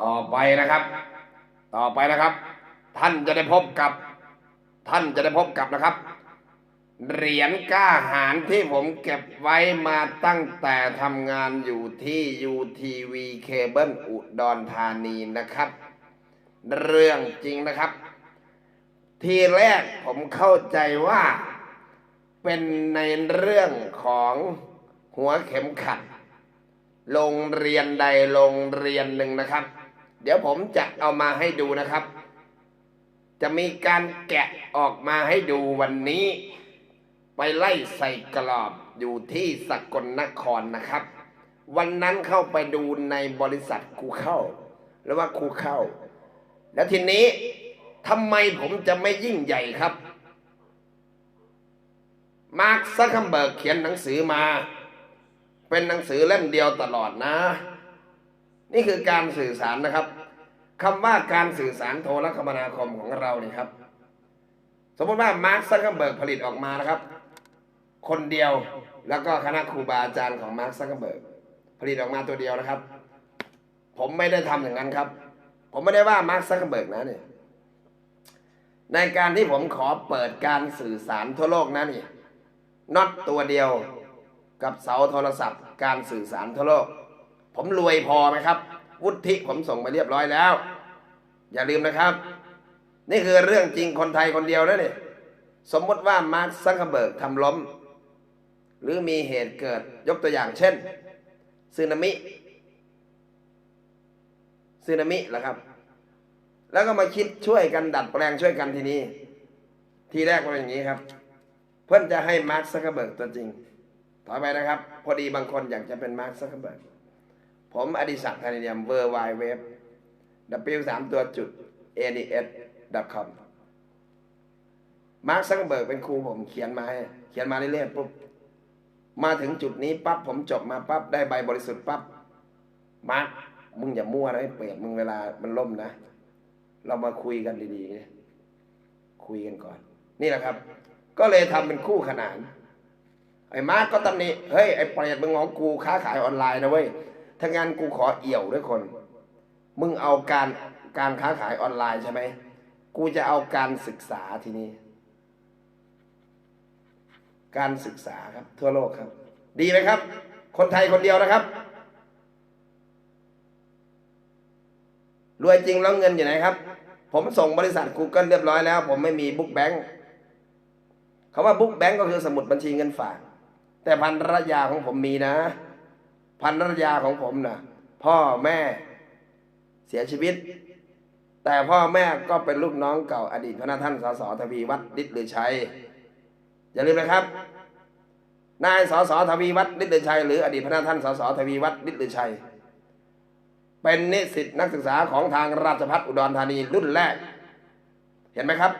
ต่อไปนะครับ ต่อไปนะครับ ท่านจะได้พบกับ ท่านจะได้พบกับนะครับ เหรียญก้าหารที่ผมเก็บไว้มาตั้งแต่ทำงานอยู่ที่ UTV Cable อุดรธานีนะครับ เรื่องจริงนะครับ ทีแรกผมเข้าใจว่า เป็นในเรื่องของหัวเข็มขัดโรงเรียนใดโรงเรียนหนึ่งนะครับ เดี๋ยวผมจะเอามาให้ดูนะครับ จะมีการแกะออกมาให้ดูวันนี้ ไปไล่ใส่กรอบอยู่ที่สกลนครนะครับ วันนั้นเข้าไปดูในบริษัทครูเข้า หรือว่าครูเข้า แล้วทีนี้ทำไมผมจะไม่ยิ่งใหญ่ครับ มาร์คซักคัมเบิร์กเขียนหนังสือมา เป็นหนังสือเล่มเดียวตลอดนะ นี่คือการสื่อสารนะครับคำว่าการสื่อสารโทรคมนาคมของเราเนี่ครับ สมมติว่ามาร์คซักคัมเบิร์กผลิตออกมานะครับ คนเดียวแล้วก็คณะครูบาอาจารย์ของมาร์คซักคัมเบิร์กผลิตออกมาตัวเดียวนะครับ ผมไม่ได้ทำอย่างนั้นครับ ผมไม่ได้ว่ามาร์คซักคัมเบิร์กนะเนี่ยในการที่ผมขอเปิดการสื่อสารทั่วโลกนะนี่น็อตตัวเดียวกับเสาโทรศัพท์ การสื่อสารทั่วโลก ผมรวยพอไหมครับ วุฒิผมส่งไปเรียบร้อยแล้ว อย่าลืมนะครับ นี่คือเรื่องจริงคนไทยคนเดียวนะเนี่ยสมมติว่ามาร์คซักเคอร์เบิร์กทำล้ม หรือมีเหตุเกิดยกตัวอย่างเช่นสึนามิสึนามิเหรอครับ แล้วก็มาคิดช่วยกันดัดแปลงช่วยกันทีนี้ ทีแรกเป็นอย่างนี้ครับ เพื่อนจะให้มาร์คซักเคอร์เบิร์กตัวจริงต่อไปนะครับ พอดีบางคนอยากจะเป็นมาร์คซักเคอร์เบิร์ก ผมอดิศักดิ์ธานิยมเวอร์ไวเว็บ w สามตัวจุด ads com มาร์คซักเบิร์กเป็นครูผมเขียนมาให้เขียนมาเรื่อยๆปุ๊บมาถึงจุดนี้ปั๊บผมจบมาปั๊บได้ใบบริสุทธิ์ปั๊บมาร์คมึงอย่ามั่วนะไอ้เปรตมึงเวลามันล่มนะ เรามาคุยกันดีๆคุยกันก่อน นี่แหละครับ ก็เลยทำเป็นคู่ขนานไอ้มาร์กก็ตำหนิเฮ้ยไอ้เปรตมึงของกูค้าขายออนไลน์นะเว้ย ถ้างั้นกูขอเอี่ยวด้วยคน มึงเอาการการค้าขายออนไลน์ใช่ไหม กูจะเอาการศึกษาทีนี้ การศึกษาครับ ทั่วโลกครับ ดีไหมครับ คนไทยคนเดียวนะครับ รวยจริงแล้วเงินอยู่ไหนครับ ผมส่งบริษัท Google เรียบร้อยแล้ว ผมไม่มีบุ๊กแบงค์คำว่าบุ๊กแบงค์ก็คือสมุดบัญชีเงินฝาก แต่พันรยาของผมมีนะ พันรยาของผมนะพ่อแม่เสียชีวิต แต่พ่อแม่ก็เป็นลูกน้องเก่าอดีตพระท่านสสทวีวัฒน์ฤทธิ์ลือชัยอย่าลืมนะครับนายสสทวีวัฒน์ฤทธิ์ชัยหรืออดีตพระท่านสสทวีวัฒน์ฤทธิ์ชัย เป็นนิสิตนักศึกษาของทางราชพัฒอุดรธานีรุ่นแรก เห็นไหมครับ